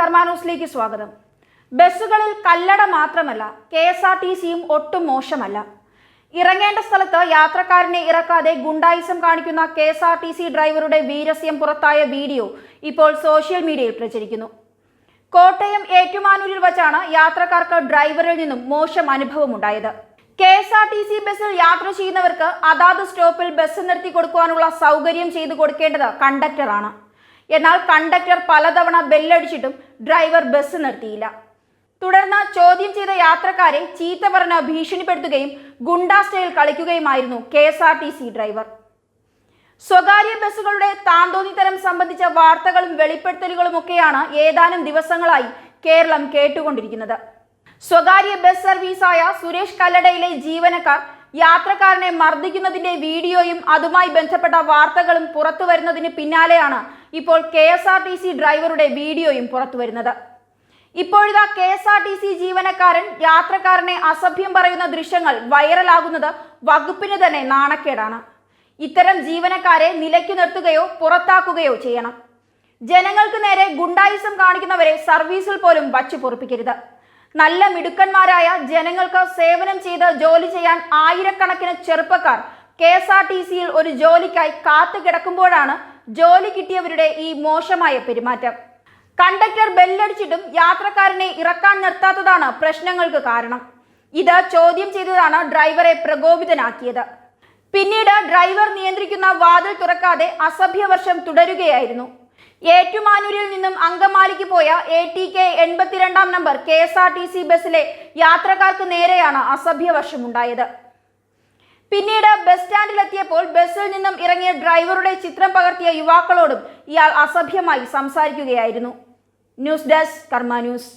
കർമാനൂസിലേക്ക് സ്വാഗതം. ബസ്സുകളിൽ കല്ലട മാത്രമല്ല കെ എസ് ആർ ടി സിയും ഒട്ടും മോശമല്ല. ഇറങ്ങേണ്ട സ്ഥലത്ത് യാത്രക്കാരനെ ഇറക്കാതെ ഗുണ്ടായിസം കാണിക്കുന്ന K S R T C ഡ്രൈവറുടെ വീരസ്യം പുറത്തായ വീഡിയോ ഇപ്പോൾ സോഷ്യൽ മീഡിയയിൽ പ്രചരിക്കുന്നു. കോട്ടയം ഏറ്റുമാനൂരിൽ വച്ചാണ് യാത്രക്കാർക്ക് ഡ്രൈവറിൽ നിന്നും മോശം അനുഭവമുണ്ടായത് K S R T C ബസ്സിൽ യാത്ര ചെയ്യുന്നവർക്ക് അതാത് സ്റ്റോപ്പിൽ ബസ് നിർത്തി കൊടുക്കുവാനുള്ള സൗകര്യം ചെയ്തു കൊടുക്കേണ്ടത് കണ്ടക്ടറാണ്. എന്നാൽ കണ്ടക്ടർ പലതവണ ബെല്ലടിച്ചിട്ടും ഡ്രൈവർ ബസ് നിർത്തിയില്ല. തുടർന്ന് ചോദ്യം ചെയ്ത യാത്രക്കാരെ ചീത്ത പറഞ്ഞ് ഭീഷണിപ്പെടുത്തുകയും ഗുണ്ടാ style കളിക്കുകയുമായിരുന്നു K S R T C driver. സ്വകാര്യ ബസ്സുകളുടെ താന്തോന്നിത്തരം സംബന്ധിച്ച വാർത്തകളും വെളിപ്പെടുത്തലുകളുമൊക്കെയാണ് ഏതാനും ദിവസങ്ങളായി കേരളം കേട്ടുകൊണ്ടിരിക്കുന്നത്. സ്വകാര്യ ബസ് സർവീസായ സുരേഷ് കല്ലടയിലെ ജീവനക്കാർ യാത്രക്കാരനെ മർദ്ദിക്കുന്നതിന്റെ വീഡിയോയും അതുമായി ബന്ധപ്പെട്ട വാർത്തകളും പുറത്തു വരുന്നതിന് പിന്നാലെയാണ് ഇപ്പോൾ K S R T C ഡ്രൈവറുടെ വീഡിയോയും പുറത്തു വരുന്നത്. ഇപ്പോഴിതാ K S R T C ജീവനക്കാരൻ യാത്രക്കാരനെ അസഭ്യം പറയുന്ന ദൃശ്യങ്ങൾ വൈറലാകുന്നത് വകുപ്പിന് തന്നെ നാണക്കേടാണ്. ഇത്തരം ജീവനക്കാരെ നിലയ്ക്ക് നിർത്തുകയോ പുറത്താക്കുകയോ ചെയ്യണം. ജനങ്ങൾക്ക് നേരെ ഗുണ്ടായിസം കാണിക്കുന്നവരെ സർവീസിൽ പോലും വച്ചു പൊറുപ്പിക്കരുത്. നല്ല മിടുക്കന്മാരായ ജനങ്ങൾക്ക് സേവനം ചെയ്ത് ജോലി ചെയ്യാൻ ആയിരക്കണക്കിന് ചെറുപ്പക്കാർ കെ എസ് ആർ ടി സിയിൽ ഒരു ജോലിക്കായി കാത്തു കിടക്കുമ്പോഴാണ് ജോലി കിട്ടിയവരുടെ ഈ മോശമായ പെരുമാറ്റം. കണ്ടക്ടർ ബെല്ലടിച്ചിട്ടും യാത്രക്കാരനെ ഇറക്കാൻ നിർത്താത്തതാണ് പ്രശ്നങ്ങൾക്ക് കാരണം. ഇത് ചോദ്യം ചെയ്തതാണ് ഡ്രൈവറെ പ്രകോപിതനാക്കിയത്. പിന്നീട് ഡ്രൈവർ നിയന്ത്രിക്കുന്ന വാതിൽ തുറക്കാതെ അസഭ്യവർഷം തുടരുകയായിരുന്നു. ഏറ്റുമാനൂരിൽ നിന്നും അങ്കമാലിക്ക് പോയ A T K എൺപത്തിരണ്ടാം number K S R T C ബസ്സിലെ യാത്രക്കാർക്ക് നേരെയാണ് അസഭ്യവർഷം ഉണ്ടായത് പിന്നീട് ബസ് സ്റ്റാൻഡിലെത്തിയപ്പോൾ ബസ്സിൽ നിന്നും ഇറങ്ങിയ ഡ്രൈവറുടെ ചിത്രം പകർത്തിയ യുവാക്കളോടും ഇയാൾ അസഭ്യമായി സംസാരിക്കുകയായിരുന്നു. News desk Karma news.